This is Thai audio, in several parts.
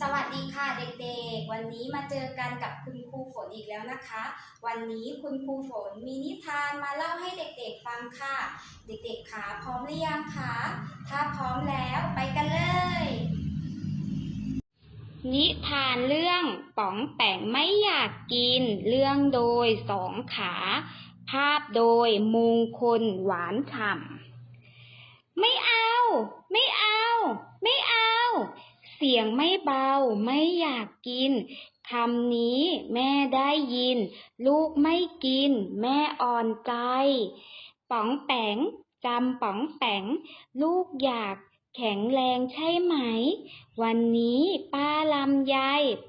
สวัสดีค่ะเด็กๆ วันนี้มาเจอกันกับคุณครูฝนอีกแล้วนะคะ วันนี้คุณครูฝนมีนิทานมาเล่าให้เด็กๆฟังค่ะ เด็กๆคะพร้อมหรือยังคะ ถ้าพร้อมแล้วไปกันเลย นิทานเรื่องป๋องแป๋งไม่อยากกิน เรื่องโดยสองขา ภาพโดยมงคลหวานฉ่ำไม่เอา ไม่เอา ไม่เอา เสียงไม่เบาไม่อยากกินคำนี้แม่ได้ยิน ลูกไม่กิน แม่อ่อนใจ ป๋องแปงจำป๋องแปงลูกอยากแข็งแรงใช่ไหม วันนี้ป้าลำไย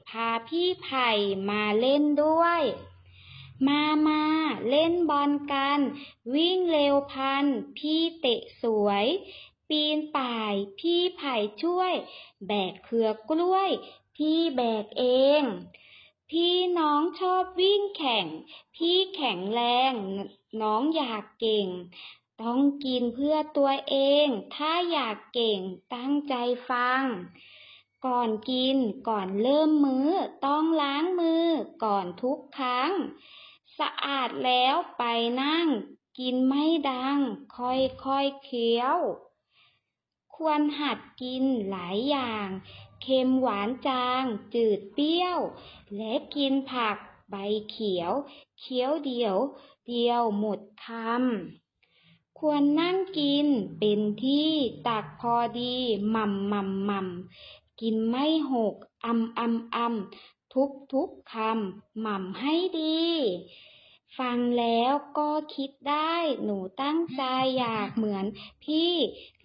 พาพี่ไผ่มาเล่นด้วย มามาเล่นบอลกัน วิ่งเร็วพัน พี่เตะสวย ปีนป่าย พี่ไผ่ช่วย แบกเครือกล้วย พี่แบกเอง พี่น้องชอบวิ่งแข่ง พี่แข็งแรง น้องอยากเก่ง ต้องกินเพื่อตัวเอง ถ้าอยากเก่งตั้งใจฟัง ก่อนกินก่อนเริ่มมื้อ ต้องล้างมือก่อนทุกครั้ง สะอาดแล้วไปนั่ง กินไม่ดัง ค่อยๆเคี้ยว ควรหัดกินหลายอย่าง เค็มหวานจาง จืดเปรี้ยว และกินผักใบเขียว เคี้ยวเดียว เดียวหมดคำ ควรนั่งกินเป็นที่ตักพอดีหม่ำหม่ำหม่ำกินไม่หกอำอำอำทุกทุกคำหม่ำให้ดี ฟังแล้วก็คิดได้ หนูตั้งใจอยากเหมือนพี่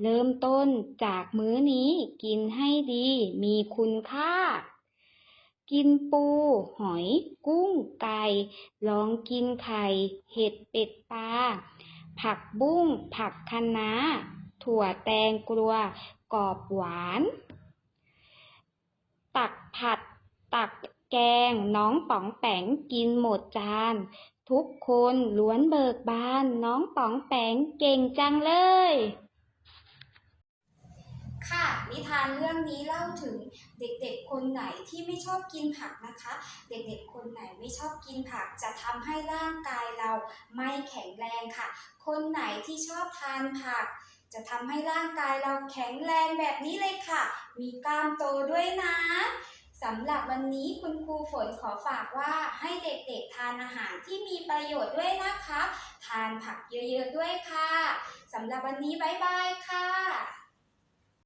เริ่มต้นจากมื้อนี้กินให้ดี มีคุณค่า กินปู หอย กุ้ง ไก่ ลองกินไข่ เห็ดเป็ดปลา ผักบุ้ง ผักคะน้า ถั่วแตงกลัว กรอบหวาน ตักผัด ตักแกงน้องป๋องแปงกินหมดจาน ทุกคนล้วนเบิกบานน้องป๋องแปงเก่งจังเลย ค่ะ นิทานเรื่องนี้เล่าถึงเด็กๆคนไหนที่ไม่ชอบกินผักนะคะ เด็กๆคนไหนไม่ชอบกินผักจะทำให้ร่างกายเราไม่แข็งแรงค่ะ คนไหนที่ชอบทานผัก จะทำให้ร่างกายเราแข็งแรงแบบนี้เลยค่ะ มีกล้ามโตด้วยนะ สำหรับวันนี้คุณครูฝนขอฝากว่าให้เด็กๆทานอาหารที่มีประโยชน์ด้วยนะคะ ทานผักเยอะๆด้วยค่ะ สำหรับวันนี้บ๊ายบายค่ะ